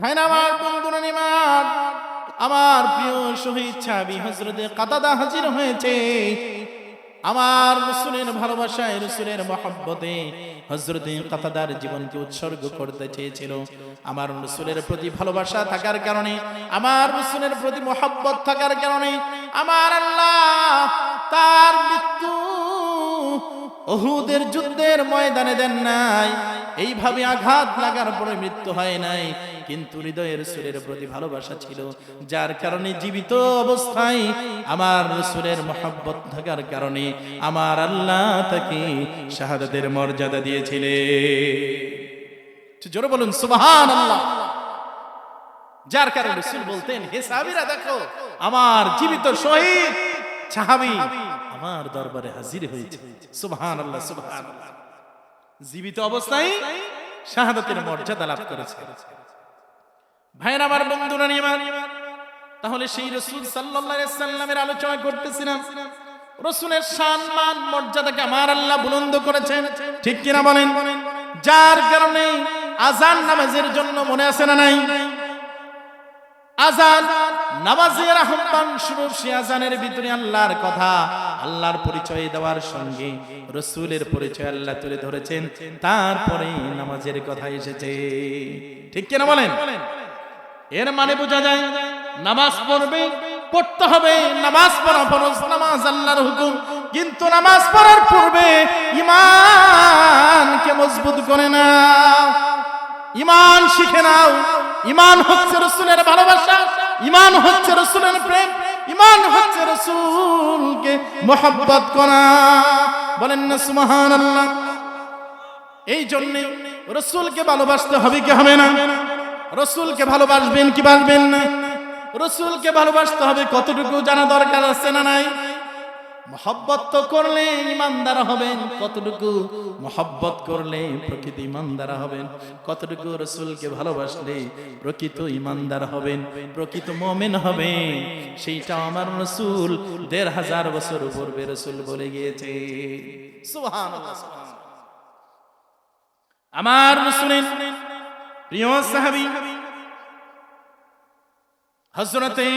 ভাইরা আমার আমার প্রিয় হজরতে কাতাদা হাজির হয়েছে। আমার রসুলের ভালোবাসায়, রসুলের মহব্বতে হজরতে কাতাদার জীবনকে উৎসর্গ করতে চেয়েছিল। আমার রসুলের প্রতি ভালোবাসা থাকার কারণে, আমার রসুলের প্রতি মহব্বত থাকার কারণে, আমার আল্লাহ তার মৃত্যু অহুদের যুদ্ধের ময়দানে দেন নাই। এইভাবে আঘাত লাগার পরে মৃত্যু হয় নাই। কিন্তু হৃদয়ের সুরের প্রতি ভালোবাসা ছিল, যার কারণে জীবিত অবস্থায় আমার রসুলের মহাব্বত থাকার কারণে আমার আল্লাহ তাকে শাহাদাতের মর্যাদা দিয়েছিলে জোরে বলুন সুবহান আল্লাহ যার কারণে বলতেন, হে সাহাবীরা দেখো, আমার জীবিত শহীদ সাহাবী। আমার দরবারে হাজির হয়েছে। সুবহান আল্লাহ সুবহান জীবিত অবস্থায় শাহাদাতের মর্যাদা লাভ করেছে। ভাইয়ের আমার বন্ধুরা নিয়ে তাহলে সেই রসুল সাল্লামের আলোচনা করতেছিলাম। রসুলের সম্মান মর্যাদাকে আমার আল্লাহ বুলন্দ করেছেন। ঠিক কিনা বলেন? যার কারণে আজান নামাজের জন্য মনে আছে না নাই? আজান নামাজের আহ্বান শুরু সে আজানের ভিতরে আল্লাহর কথা, আল্লাহর পরিচয় দেওয়ার সঙ্গে রসুলের পরিচয় আল্লাহ তুলে ধরেছেন, তারপরে নামাজের কথা এসেছে। ঠিক কিনা বলেন? এর মানে বোঝা যায়, নামাজ পড়বে, পড়তে হবে, নামাজ পড়া ফরজ, নামাজ আল্লাহর হুকুম। কিন্তু নামাজ পড়ার পূর্বে ইমানকে মজবুত করে না ইমান শিখে নাও। ইমান হচ্ছে রসুলের ভালোবাসা। ইমান হচ্ছে রসুলের প্রেম, ইমান হচ্ছে রসুলকে মোহাব্বত করা। বলেন না সুমাহান আল্লাহ এই জন্য রসুলকে ভালোবাসতে হবে কি হবে না? রসুলকে ভালোবাসবেন কি বাসবেন না? রসুলকে ভালোবাসতে হবে কতটুকু জানা দরকার আছে না নাই? মহব্বত তো করলে ইমানদার হবেন, কতটুকু মহব্বত করলে প্রকৃত ইমানদার হবেন, কতটুকু রসুলকে ভালোবাসলে প্রকৃত ইমানদার হবেন, প্রকৃত মোমেন হবেন, সেইটা আমার রসুল দেড় হাজার বছর পূর্বে রসুল বলে গিয়েছে। আমার রসুলের প্রিয় সাহাবী হজরতে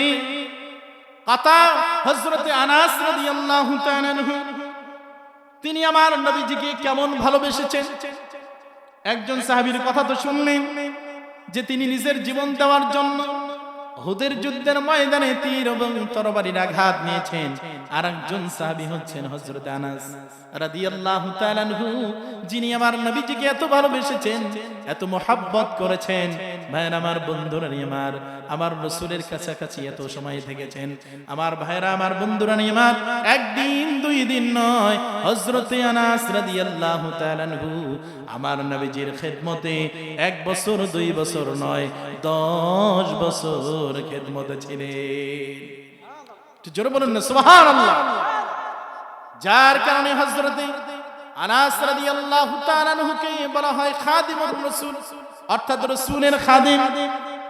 কাতা হজরতে আনাস তিনি আমার নবীজিকে কেমন ভালোবেসেছেন? একজন সাহাবীর কথা তো শুনলেন যে তিনি নিজের জীবন দেওয়ার জন্য হুদের যুদ্ধের ময়দানে তীর এবং তরবারির আঘাত নিয়েছেন। আর একজন সাহাবী হচ্ছেন হযরত আনাস রাদিয়াল্লাহু তাআলা আনহু, যিনি আমার নবীজিকে এত ভালোবেসেছেন, এত মোহাব্বত করেছেন। ভাইয়ের, আমার বন্ধুরা আমার আমার রসুলের কাছাকাছি এত সময় থেকেছেন। আমার ভাইরা আমার বন্ধুরা আমার, একদিন দুই দিন নয় হজরতে আনাস রাদিয়াল্লাহু তাআলা আনহু আমার নবীজির খেদমতে এক বছর, দুই বছর নয়, দশ বছর খেদমতে ছিলেন। জোরে না যার কারণে হজরতে আনাস বলা হয় অর্থাৎ খাদিম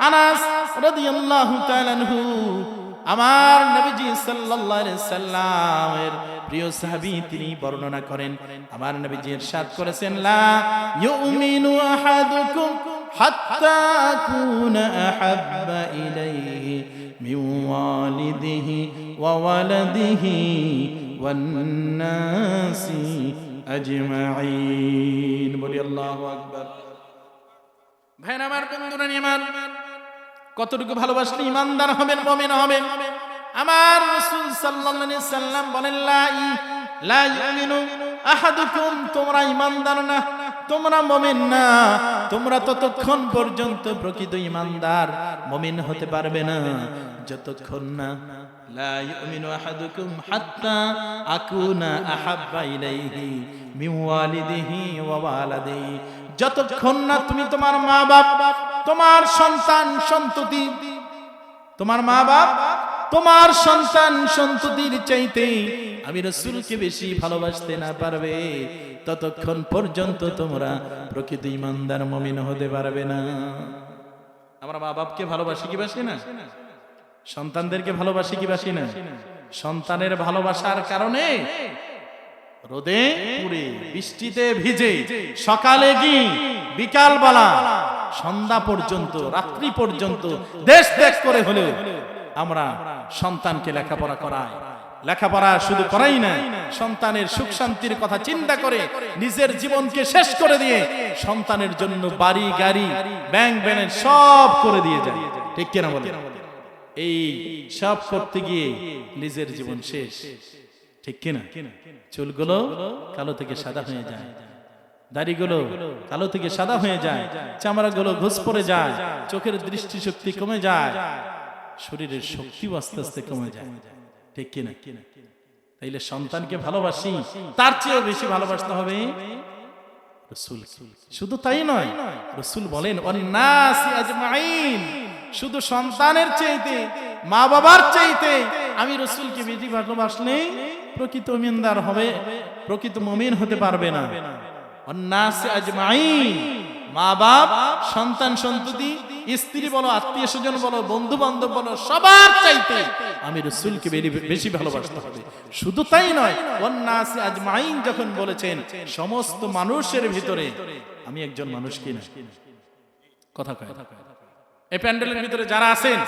আনাস আমার নবীজি সাল্লাল্লাহু আলাইহি সাল্লামের প্রিয় সাহাবী, তিনি বর্ণনা করেন, আমার নবীজি ইরশাদ করেছেন, লা ইউমিনু আহাদুকুম হাত্তা কুনা আহাব্বা ইলাইহি মিন ওয়ালিদিহি ওয়া ওয়ালাদিহি والناس أجمعين বলি আল্লাহু আকবার ভাই আমার বন্ধুরা নিমান কতটুকু ভালোবাসলে ইমানদার হবেন মুমিন হবেন আমার রাসূল সাল্লাল্লাহু আলাইহি সাল্লাম বলেন লা ই- লা ইউমিনু আহাদুকুম তোমরা ইমানদার না তোমরা মুমিন না তোমরা ততক্ষণ পর্যন্ত প্রকৃত ইমানদার মুমিন হতে পারবে না যতক্ষণ না لا يؤمن أحدكم حتى أكون أحب إليه من والده ووالده যতক্ষণ না তুমি তোমার মা বাপ তোমার সন্তান সন্ততি তোমার মা বাপ তোমার সন্তান সন্ততির চাইতে আমি রসুলকে বেশি ভালোবাসতে না পারবে ততক্ষণ পর্যন্ত তোমরা প্রকৃত ইমানদার মমিন হতে পারবে না। আমরা মা বাপকে ভালোবাসি কি বাসি না? সন্তানদেরকে ভালোবাসি কি বাসি না? সন্তানের ভালোবাসার কারণে রোদে পুড়ে বৃষ্টিতে ভিজে সকালে কি বিকাল বেলা সন্ধ্যা পর্যন্ত রাত্রি পর্যন্ত দেশ ত্যাগ করে হলেও আমরা সন্তানকে লেখাপড়া করাই। লেখাপড়া শুধু করাই না, সন্তানের সুখ শান্তির কথা চিন্তা করে নিজের জীবনকে শেষ করে দিয়ে সন্তানের জন্য বাড়ি, গাড়ি, ব্যাংক ব্যালেন্স সব করে দিয়ে যায়। ঠিক কিনা বলে এই সব করতে গিয়ে নিজের জীবন শেষ। ঠিক কিনা? চুলগুলো কালো থেকে সাদা হয়ে যায়। দাড়িগুলো কালো থেকে সাদা হয়ে যায়। চামড়াগুলো ঘুষ পড়ে যায়। চোখের দৃষ্টিশক্তি কমে যায়। শরীরের শক্তিও আস্তে আস্তে কমে যায়। ঠিক কিনা? তাইলে সন্তানকে ভালোবাসি, তার চেয়েও বেশি ভালোবাসতে হবে রসুল। শুধু তাই নয়, রসুল বলেন শুধু সন্তানের চাইতে মা বাবার চাইতে আমি রসুলকে বেশি ভালোবাসলে প্রকৃত মিন্দার হবে, প্রকৃত মমিন হতে পারবে না। মা বাপ সন্তান সন্ততি স্ত্রী বলো, আত্মীয় স্বজন বলো বন্ধু বান্ধব বলো, সবার চাইতে আমি রসুলকে বেশি ভালোবাসতে হবে। শুধু তাই নয় অন্নাসি আজমাইন যখন বলেছেন, সমস্ত মানুষের ভিতরে আমি একজন মানুষ কিনা কথা কয়। এই প্যান্ডেলের ভিতরে যারা আছেন,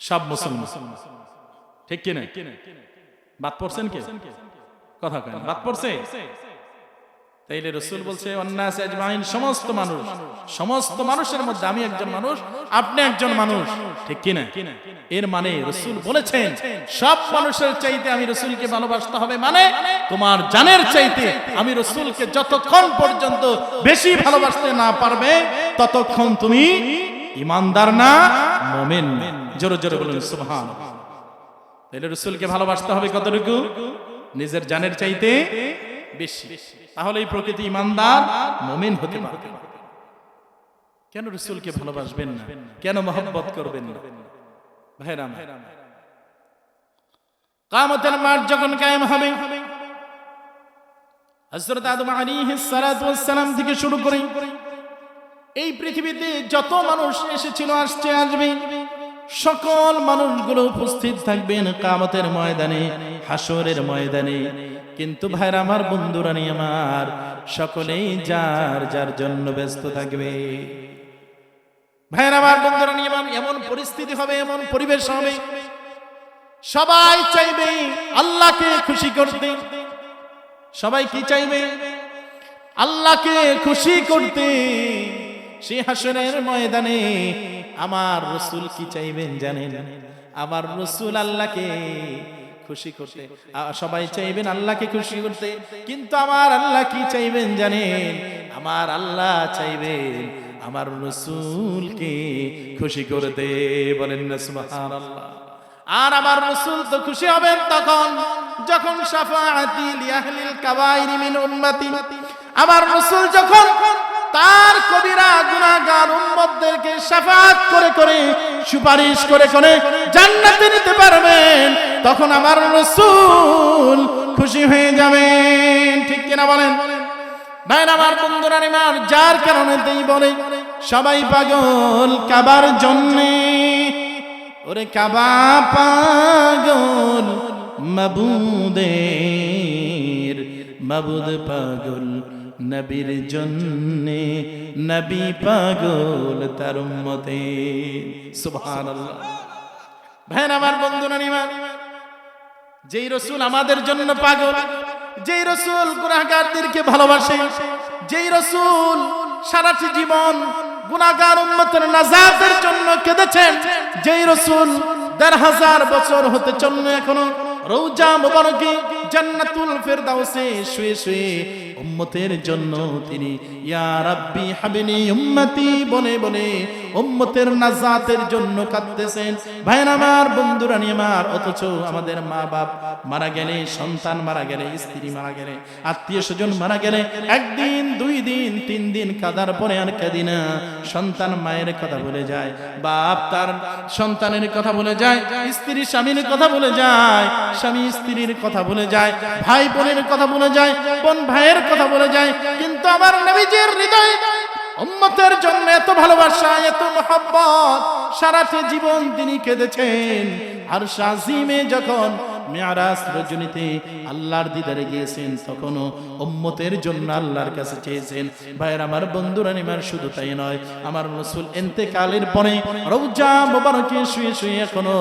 সব মুসলমান। ঠিক কিনা বাদ পড়ছেন কে? কথা কয় বাদ পড়ছে? তাইলে রসুল বলছে অন্যাস আজমাইন সমস্ত মানুষ। সমস্ত মানুষের মধ্যে আমি একজন মানুষ আপনি একজন মানুষ। ঠিক কিনা এর মানে রসুল বলেছেন সব মানুষের চাইতে আমি রসুলকে ভালোবাসতে হবে মানে তোমার জানের চাইতে আমি রসুলকে যতক্ষণ পর্যন্ত বেশি ভালোবাসতে না পারবে ততক্ষণ তুমি ইমানদার না মোমেন। জোরে জোরে বলুন সুবহান। তাইলে রসুলকে ভালোবাসতে হবে কতটুকু? নিজের জানের চাইতে বেশি। তাহলে এই প্রকৃতি ইমানদার, মমিন হতে পারবে। কেন রসুলকে ভালোবাসবেন না? কেন মহব্বত করবেন না? ভাইরাম কামতের মাঠ যখন কায়েম হবে, হযরত আদম সালাম থেকে শুরু করে এই পৃথিবীতে যত মানুষ এসেছিল, আসছে, আসবে, সকল মানুষগুলো উপস্থিত থাকবেন কামতের ময়দানে হাসরের ময়দানে। কিন্তু ভাইরা আমার বন্ধুরা নিয়ে আমার সকলেই যার যার জন্য ব্যস্ত থাকবে। ভাইরা আমার বন্ধুরা নিয়ে আমার এমন পরিস্থিতি হবে, এমন পরিবেশ হবে। সবাই চাইবে আল্লাহকে খুশি করতে। সবাই কি চাইবে? আল্লাহকে খুশি করতে। সে হাসনের ময়দানে আমার রসুল কি চাইবেন জানেন? আমার রসুল আল্লাহকে খুশি করতে। সবাই চাইবেন আল্লাহকে খুশি করতে। কিন্তু আমার আল্লাহ কি চাইবেন জানেন? আমার আল্লাহ চাইবেন আমার রসুলকে খুশি করতে। বলেন আর আমার রসুল তো খুশি হবেন তখন, যখন আমার রসুল যখন তার কবিরা গুনাহগার উম্মতদেরকে শাফাআত করে করে সুপারিশ করে করে জান্নাতে নিতে পারবেন, তখন আমার রসুল খুশি হয়ে যাবেন। ঠিক কিনা বলেন? ভাই আমার বন্ধুরা যার কারণে তাই বলে, সবাই পাগল কাবার জন্যে। ওরে কাবা পাগল মাবুদের, মাবুদ পাগল। নবীর জন্যে নবী পাগল তার উম্মতে। সুবহানাল্লাহ। ভাই আমার বন্ধুরা নিমা যেই রসুল আমাদের জন্য পাগল, যেই রসুল গুনাহগারদেরকে ভালোবাসে, যেই রসুল সারাটি জীবন গুনাহগার উম্মতের নাজাতের জন্য কেঁদেছেন যেই রসুল দেড় হাজার বছর হতে চলল এখনও, রৌজা মুবারকে জান্নাতুল ফেরদাউসে শুয়ে শুয়ে উম্মতের জন্য তিনি ইয়া রাব্বি হাবিনি উম্মতি বনে বলে উম্মতের নাজাতের জন্য কাঁদতেছেন। ভাইয়ের আমার, বন্ধুরা নিয়ে আমার, অথচ আমাদের মা বাপ মারা গেলে, সন্তান মারা গেলে, স্ত্রী মারা গেলে, আত্মীয় স্বজন মারা গেলে, একদিন, দুই দিন, তিন দিন কাদার পরে আর কাঁদি না। সন্তান মায়ের কথা বলে যায়, বাপ তার সন্তানের কথা বলে যায় স্ত্রী স্বামীর কথা বলে যায়, স্বামী স্ত্রীর কথা বলে যায় ভাই বোনের কথা বলে যায়, বোন ভাইয়ের কথা বলে যায়, কিন্তু আমার নবীজির হৃদয় উম্মতের জন্য এত ভালোবাসা, এত মহব্বত, সারাটি জীবন তিনি কেঁদেছেন। আর শাজিমে যখন মেয়ারাজ রজনীতে আল্লাহর দিদারে গিয়েছেন, তখনও উম্মতের জন্য আল্লাহর কাছে চেয়েছেন, ভাইয়ের আমার বন্ধুরা নিমার শুধু তাই নয়, আমার রসুল এন্তেকালের পরে রৌজা মোবারকে শুয়ে শুয়ে এখনও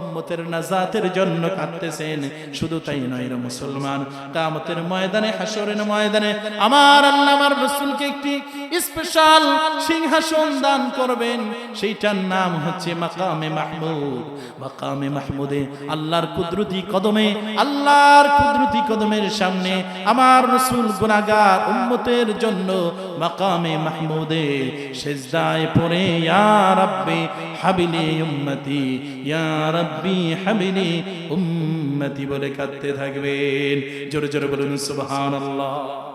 উম্মতের নাজাতের জন্য কাঁদতেছেন। শুধু তাই নয় রে মুসলমান, কামতের ময়দানে হাসরের ময়দানে আমার আল্লাহ, আমার রসুলকে একটি স্পেশাল সিংহাসন দান করবেন। সেইটার নাম হচ্ছে মাকামে মাহমুদ। মাকামে মাহমুদে আল্লাহর কুদরতি কদমে, আল্লাহর কুদরতি কদমের সামনে আমার রসুল গুনাগার উম্মতের জন্য মাকামে মাহমুদে সেজদায় পড়ে, ইয়া রাব্বি হাবিলি উম্মতি, ইয়া রাব্বি হাবিলি উম্মতি বলে কাঁদতে থাকবেন। জোরে জোরে বলুন, সুবহানাল্লাহ।